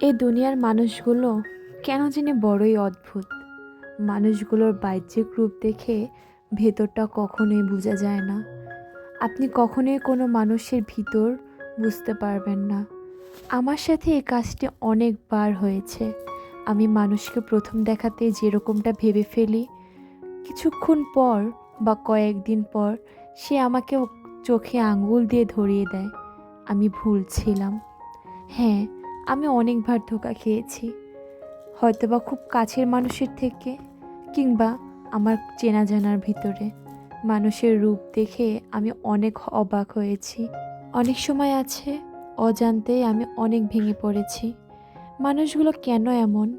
এই দুনিয়ার মানুষগুলো কেন জানি বড়ই অদ্ভুত। মানুষগুলোর বাহ্যিক রূপ দেখে ভেতরটা কখনোই বোঝা যায় না। আপনি কখনোই কোনো মানুষের ভিতর বুঝতে পারবেন না। আমার সাথে এই কাজটি অনেকবার হয়েছে। আমি মানুষকে প্রথম দেখাতে যেরকমটা ভেবে ফেলি, কিছুক্ষণ পর বা কয়েকদিন পর সে আমাকে চোখে আঙ্গুল দিয়ে ধরিয়ে দেয়। আমি ভুল ছিলাম। হ্যাঁ আমি অনেকবার ধোকা খেয়েছি। হয়তোবা খুব কাছের মানুষের থেকে কিংবা আমার চেনা জানার ভিতরে। মানুষের রূপ দেখে আমি অনেক অবাক হয়েছি। অনেক সময় আছে অজান্তেই আমি অনেক ভেঙে পড়েছি। মানুষগুলো কেন এমন?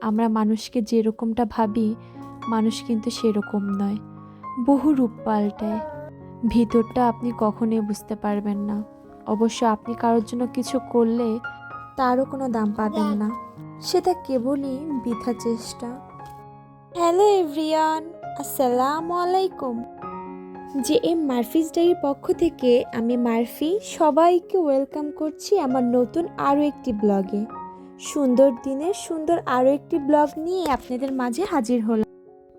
আমরা মানুষকে যেরকমটা ভাবি, মানুষ কিন্তু সেরকম নয়। বহু রূপ পাল্টায়। ভিতরটা আপনি কখনোই বুঝতে পারবেন না। অবশ্য আপনি কারোর জন্য কিছু করলে তারও কোনো দাম পাবেন না। সেটা কেবলই বৃথা চেষ্টা। হ্যালো এভরিয়ান আসসালামু আলাইকুম। যে এম মারফিস ডায়ের পক্ষ থেকে আমি মারফি সবাইকে ওয়েলকাম করছি আমার নতুন আরও একটি ব্লগে। সুন্দর দিনের সুন্দর আরও একটি ব্লগ নিয়ে আপনাদের মাঝে হাজির হলাম।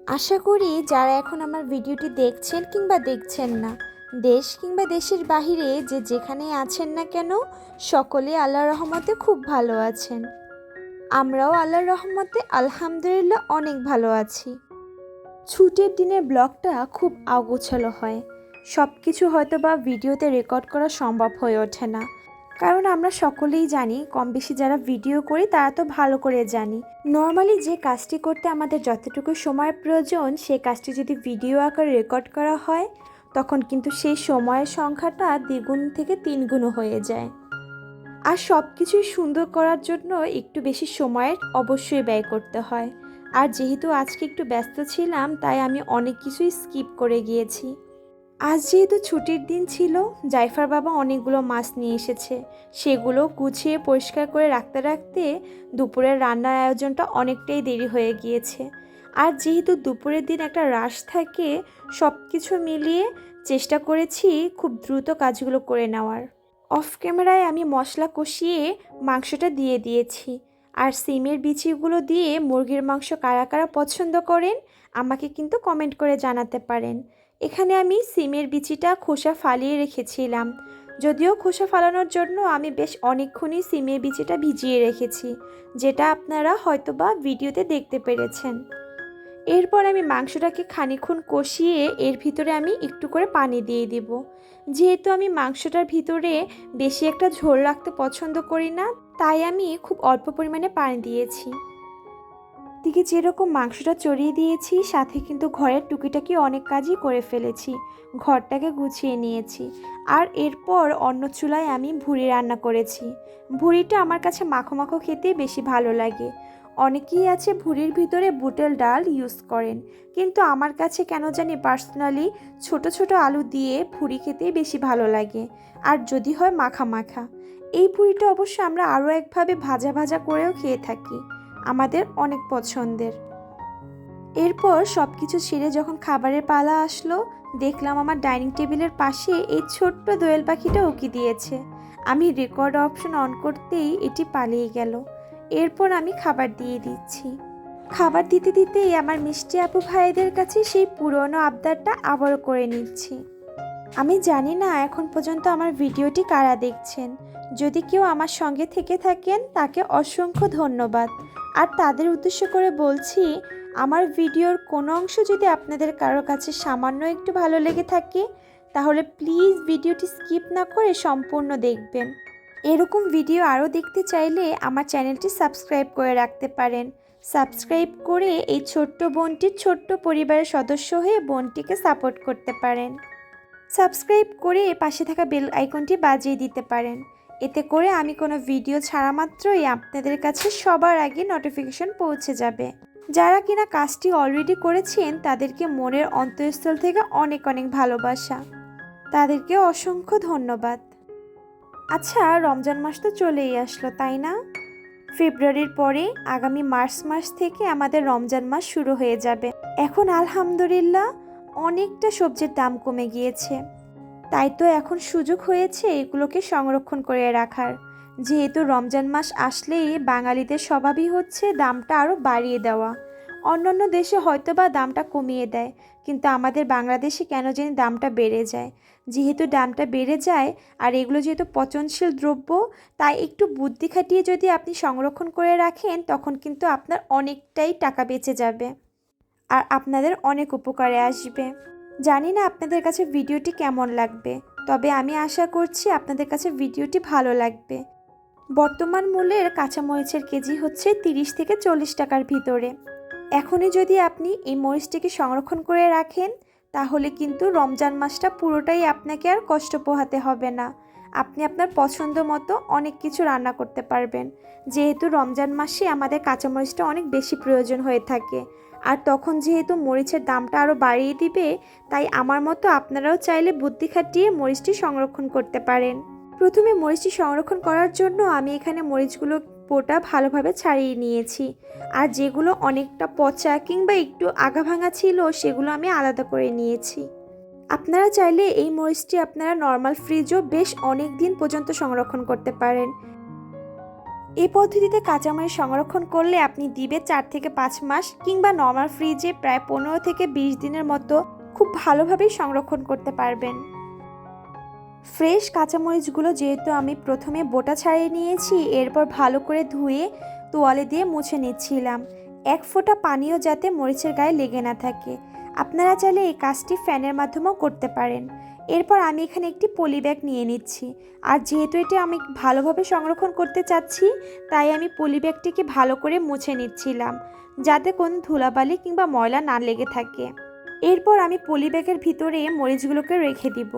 আশা করি যারা এখন আমার ভিডিওটি দেখছেন কিংবা দেখছেন না দেশ কিংবা দেশের বাহিরে যে যেখানে আছেন না কেন, সকলে আল্লাহর রহমতে খুব ভালো আছেন। আমরাও আল্লাহর রহমতে আলহামদুলিল্লাহ অনেক ভালো আছি। ছুটির দিনের ব্লগটা খুব আগোছালো হয়। সব কিছু হয়তো বা ভিডিওতে রেকর্ড করা সম্ভব হয়ে ওঠে না। কারণ আমরা সকলেই জানি কম বেশি যারা ভিডিও করি তারা তো ভালো করে জানি। নর্মালি যে কাজটি করতে আমাদের যতটুকু সময়ের প্রয়োজন সেই কাজটি যদি ভিডিও আকারে রেকর্ড করা হয় তখন কিন্তু সেই সময়ের সংখ্যাটা দ্বিগুণ থেকে তিনগুণ হয়ে যায়। আর সব কিছুই সুন্দর করার জন্য একটু বেশি সময়ের অবশ্যই ব্যয় করতে হয়। আর যেহেতু আজকে একটু ব্যস্ত ছিলাম, তাই আমি অনেক কিছুই স্কিপ করে গিয়েছি। আজ যেহেতু ছুটির দিন ছিল, জাইফার বাবা অনেকগুলো মাছ নিয়ে এসেছে। সেগুলো গুছিয়ে পরিষ্কার করে রাখতে রাখতে দুপুরের রান্নার আয়োজনটা অনেকটাই দেরি হয়ে গিয়েছে। আর যেহেতু দুপুরের দিন একটা রাশ থাকে সব কিছু মিলিয়ে চেষ্টা করেছি খুব দ্রুত কাজগুলো করে নেওয়ার। অফ ক্যামেরায় আমি মশলা কষিয়ে মাংসটা দিয়ে দিয়েছি। আর সিমের বিচিগুলো দিয়ে মুরগির মাংস কারা কারা পছন্দ করেন, আমাকে কিন্তু কমেন্ট করে জানাতে পারেন। এখানে আমি সিমের বিচিটা খোসা ফালিয়ে রেখেছিলাম। যদিও খোসা ফালানোর জন্য আমি বেশ অনেকক্ষণই সিমের বিচিটা ভিজিয়ে রেখেছি, যেটা আপনারা হয়তোবা ভিডিওতে দেখতে পেরেছেন। এরপর আমি মাংসটাকে খানিক্ষণ কষিয়ে এর ভিতরে আমি একটু করে পানি দিয়ে দিব। যেহেতু আমি মাংসটার ভিতরে বেশি একটা ঝোল রাখতে পছন্দ করি না, তাই আমি খুব অল্প পরিমাণে পানি দিয়েছি। দিকে যেরকম মাংসটা চড়িয়ে দিয়েছি, সাথে কিন্তু ঘরের টুকিটাকি অনেক কাজই করে ফেলেছি। ঘরটাকে গুছিয়ে নিয়েছি। আর এরপর অন্য চুলায় আমি ভুড়ি রান্না করেছি। ভুড়িটা আমার কাছে মাখো মাখো খেতে বেশি ভালো লাগে। অনেকেই আছে ভুড়ির ভিতরে বুটেল ডাল ইউজ করেন, কিন্তু আমার কাছে কেন জানি পার্সোনালি ছোট ছোট আলু দিয়ে ভুড়ি খেতে বেশি ভালো লাগে, আর যদি হয় মাখা মাখা। এই ভুড়িটা অবশ্য আমরা আরও একভাবে ভাজা ভাজা করেও খেয়ে থাকি, আমাদের অনেক পছন্দের। এরপর সব কিছু ছেড়ে যখন খাবারের পালা আসলো, দেখলাম আমার ডাইনিং টেবিলের পাশে এই ছোট্ট দোয়েল পাখিটা উকি দিয়েছে। আমি রেকর্ড অপশন অন করতেই এটি পালিয়ে গেল। এরপর আমি খাবার দিয়ে দিচ্ছি। খাবার দিতে দিতেই আমার মিষ্টি আপু ভাইদের কাছে সেই পুরনো আবদারটা আবারও করে নিচ্ছি। আমি জানি না এখন পর্যন্ত আমার ভিডিওটি কারা দেখছেন। যদি কেউ আমার সঙ্গে থেকে থাকেন, তাকে অসংখ্য ধন্যবাদ। আর তাদের উদ্দেশ্য করে বলছি, আমার ভিডিওর কোনো অংশ যদি আপনাদের কারোর কাছে সামান্য একটু ভালো লেগে থাকে, তাহলে প্লিজ ভিডিওটি স্কিপ না করে সম্পূর্ণ দেখবেন। এরকম ভিডিও আরও দেখতে চাইলে আমার চ্যানেলটি সাবস্ক্রাইব করে রাখতে পারেন। সাবস্ক্রাইব করে এই ছোট্ট বোনটির ছোট্ট পরিবারের সদস্য হয়ে বোনটিকে সাপোর্ট করতে পারেন। সাবস্ক্রাইব করে পাশে থাকা বেল আইকনটি বাজিয়ে দিতে পারেন। এতে করে আমি কোনো ভিডিও ছাড়া মাত্রই আপনাদের কাছে সবার আগে নোটিফিকেশন পৌঁছে যাবে। যারা কিনা কাজটি অলরেডি করেছেন, তাদেরকে মনের অন্তঃস্থল থেকে অনেক অনেক ভালোবাসা। তাদেরকে অসংখ্য ধন্যবাদ। আচ্ছা রমজান মাস তো চলেই আসলো, তাই না? ফেব্রুয়ারির পরে আগামী মার্চ মাস থেকে আমাদের রমজান মাস শুরু হয়ে যাবে। এখন আলহামদুলিল্লাহ অনেকটা সবজির দাম কমে গিয়েছে। তাই তো এখন সুযোগ হয়েছে এগুলোকে সংরক্ষণ করে রাখার। যেহেতু রমজান মাস আসলেই বাঙালিদের স্বভাবই হচ্ছে দামটা আরও বাড়িয়ে দেওয়া। অন্যান্য দেশে হয়তো বা দামটা কমিয়ে দেয়, কিন্তু আমাদের বাংলাদেশে কেন জানি দামটা বেড়ে যায়। যেহেতু দামটা বেড়ে যায় আর এগুলো যেহেতু পচনশীল দ্রব্য, তাই একটু বুদ্ধি খাটিয়ে যদি আপনি সংরক্ষণ করে রাখেন, তখন কিন্তু আপনার অনেকটাই টাকা বেঁচে যাবে। আর আপনাদের অনেক উপকারে আসবে। জানি না আপনাদের কাছে ভিডিওটি কেমন লাগবে, তবে আমি আশা করছি আপনাদের কাছে ভিডিওটি ভালো লাগবে। বর্তমান মূল্যের কাঁচামরিচের কেজি হচ্ছে তিরিশ থেকে চল্লিশ টাকার ভিতরে। এখনই যদি আপনি এই মরিচটিকে সংরক্ষণ করে রাখেন তাহলে কিন্তু রমজান মাসটা পুরোটাই আপনাকে আর কষ্ট পোহাতে হবে না। আপনি আপনার পছন্দ মতো অনেক কিছু রান্না করতে পারবেন। যেহেতু রমজান মাসে আমাদের কাঁচামরিচটা অনেক বেশি প্রয়োজন হয়ে থাকে। আর তখন যেহেতু মরিচের দামটা আরও বাড়িয়ে দিবে, তাই আমার মতো আপনারাও চাইলে বুদ্ধি খাটিয়ে মরিচটি সংরক্ষণ করতে পারেন। প্রথমে মরিচটি সংরক্ষণ করার জন্য আমি এখানে মরিচগুলো পোটা ভালোভাবে ছাড়িয়ে নিয়েছি। আর যেগুলো অনেকটা পচা কিংবা একটু আগা ভাঙা ছিল, সেগুলো আমি আলাদা করে নিয়েছি। আপনারা চাইলে এই মরিচটি আপনারা নর্মাল ফ্রিজও বেশ অনেক দিন পর্যন্ত সংরক্ষণ করতে পারেন। এই পদ্ধতিতে কাঁচামরিচ সংরক্ষণ করলে আপনি দিবে চার থেকে পাঁচ মাস কিংবা নর্মাল ফ্রিজে প্রায় পনেরো থেকে বিশ দিনের মতো খুব ভালোভাবেই সংরক্ষণ করতে পারবেন। ফ্রেশ কাঁচামরিচগুলো যেহেতু আমি প্রথমে বোটা ছাড়িয়ে নিয়েছি, এরপর ভালো করে ধুয়ে তোয়ালে দিয়ে মুছে নিচ্ছিলাম। এক ফোঁটা পানিও যাতে মরিচের গায়ে লেগে না থাকে। আপনারা চাইলে এই কাজটি ফ্যানের মাধ্যমেও করতে পারেন। এরপর আমি এখানে একটি পলি ব্যাগ নিয়ে নিচ্ছি। আর যেহেতু এটি আমি ভালোভাবে সংরক্ষণ করতে চাচ্ছি, তাই আমি পলি ব্যাগটিকে ভালো করে মুছে নিচ্ছিলাম, যাতে কোনো ধুলাবালি কিংবা ময়লা না লেগে থাকে। এরপর আমি পলি ব্যাগের ভিতরে মরিচগুলোকে রেখে দিব।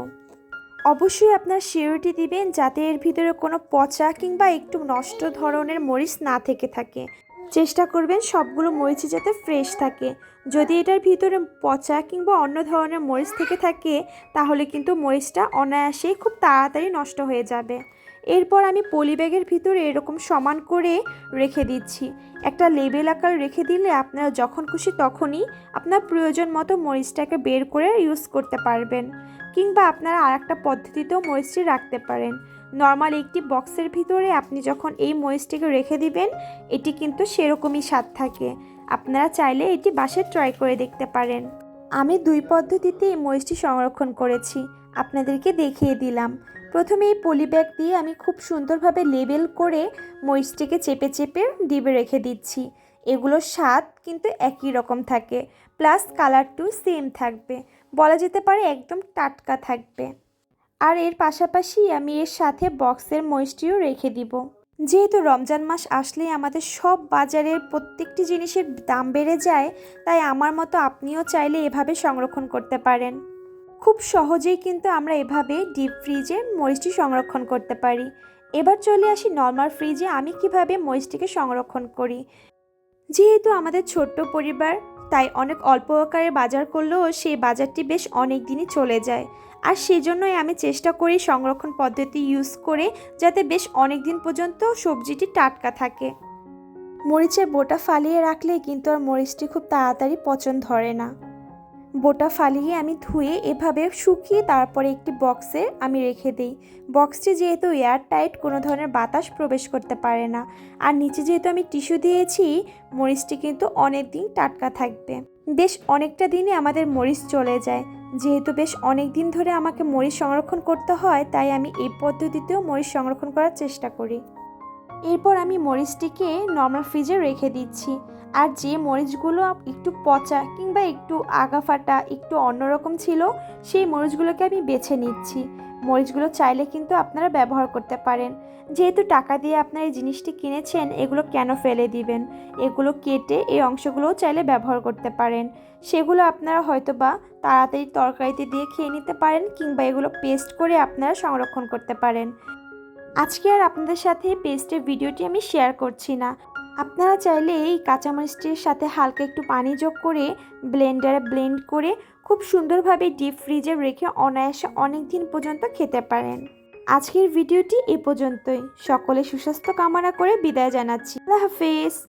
অবশ্যই আপনার সিওরিটি দিবেন যাতে এর ভিতরে কোনো পচা কিংবা একটু নষ্ট ধরনের মরিচ না থেকে থাকে। চেষ্টা করবেন সবগুলো মরিচই যাতে ফ্রেশ থাকে। যদি এটার ভিতরে পচা কিংবা অন্য ধরনের মরিচ থেকে থাকে, তাহলে কিন্তু মরিচটা অনায়াসেই খুব তাড়াতাড়ি নষ্ট হয়ে যাবে। এরপর আমি পলি ব্যাগের ভিতরে এরকম সমান করে রেখে দিচ্ছি। একটা লেবেল আকার রেখে দিলে আপনারা যখন খুশি তখনই আপনার প্রয়োজন মতো মরিচটাকে বের করে ইউজ করতে পারবেন। কিংবা আপনারা আর একটা পদ্ধতিতেও মরিচটি রাখতে পারেন। নর্মাল একটি বক্সের ভিতরে আপনি যখন এই মরিচটিকে রেখে দিবেন, এটি কিন্তু সেরকমই স্বাদ থাকে। আপনারা চাইলে এটি বাসে ট্রাই করে দেখতে পারেন। আমি দুই পদ্ধতিতে এই মরিচটি সংরক্ষণ করেছি। আপনাদেরকে দেখিয়ে দিলাম। প্রথমে এই পলি ব্যাগ দিয়ে আমি খুব সুন্দরভাবে লেবেল করে মরিচটিকে চেপে চেপে ডিবে রেখে দিচ্ছি। এগুলোর স্বাদ কিন্তু একই রকম থাকে, প্লাস কালারটিও সেম থাকবে। বলা যেতে পারে একদম টাটকা থাকবে। আর এর পাশাপাশি আমি এর সাথে বক্সের মরিচটিও রেখে দিব। যেহেতু রমজান মাস আসলেই আমাদের সব বাজারের প্রত্যেকটি জিনিসের দাম বেড়ে যায়, তাই আমার মতো আপনিও চাইলে এভাবে সংরক্ষণ করতে পারেন। খুব সহজেই কিন্তু আমরা এভাবে ডিপ ফ্রিজে মরিচটি সংরক্ষণ করতে পারি। এবার চলে আসি নর্মাল ফ্রিজে আমি কীভাবে মরিচটিকে সংরক্ষণ করি। যেহেতু আমাদের ছোট্ট পরিবার, তাই অনেক অল্প আকারে বাজার করলেও সেই বাজারটি বেশ অনেক দিনই চলে যায়। আর সেই জন্যই আমি চেষ্টা করি সংরক্ষণ পদ্ধতি ইউজ করে যাতে বেশ অনেক দিন পর্যন্ত সবজিটি টাটকা থাকে। মরিচের বোটা ফালিয়ে রাখলে কিন্তু আর মরিচটি খুব তাড়াতাড়ি পচন ধরে না। বোটা ফালিয়ে আমি ধুয়ে এভাবে শুকিয়ে তারপরে একটি বক্সে আমি রেখে দিই। বক্সটি যেহেতু এয়ার টাইট কোনো ধরনের বাতাস প্রবেশ করতে পারে না। আর নিচে যেহেতু আমি টিস্যু দিয়েছি, মরিচটি কিন্তু অনেক দিন টাটকা থাকবে। বেশ অনেকটা দিনই আমাদের মরিচ চলে যায়। যেহেতু বেশ অনেক দিন ধরে আমাকে মরিচ সংরক্ষণ করতে হয়, তাই আমি এই পদ্ধতিতেও মরিচ সংরক্ষণ করার চেষ্টা করি। এরপর আমি মরিচটিকে নর্মাল ফ্রিজে রেখে দিচ্ছি। আর যে মরিচগুলো একটু পচা কিংবা একটু আগা ফাটা একটু অন্যরকম ছিল, সেই মরিচগুলোকে আমি বেছে নিচ্ছি। মরিচগুলো চাইলে কিন্তু আপনারা ব্যবহার করতে পারেন। যেহেতু টাকা দিয়ে আপনারা এই জিনিসটি কিনেছেন, এগুলো কেন ফেলে দিবেন? এগুলো কেটে এই অংশগুলোও চাইলে ব্যবহার করতে পারেন। সেগুলো আপনারা হয়তো বা তাড়াতাড়ি তরকারিতে দিয়ে খেয়ে নিতে পারেন কিংবা এগুলো পেস্ট করে আপনারা সংরক্ষণ করতে পারেন। আজকে আর আপনাদের সাথে পেস্টের ভিডিওটি আমি শেয়ার করছি না। আপনারা চাইলে এই কাঁচামরিচটির সাথে হালকা একটু পানি যোগ করে ব্লেন্ডারে ব্লেন্ড করে খুব সুন্দরভাবে ডিপ ফ্রিজে রেখে অনায়াসে অনেক দিন পর্যন্ত খেতে পারেন। আজকের ভিডিওটি এ পর্যন্তই। সকলে সুস্বাস্থ্য কামনা করে বিদায় জানাচ্ছি। আল্লাহ হাফেজ।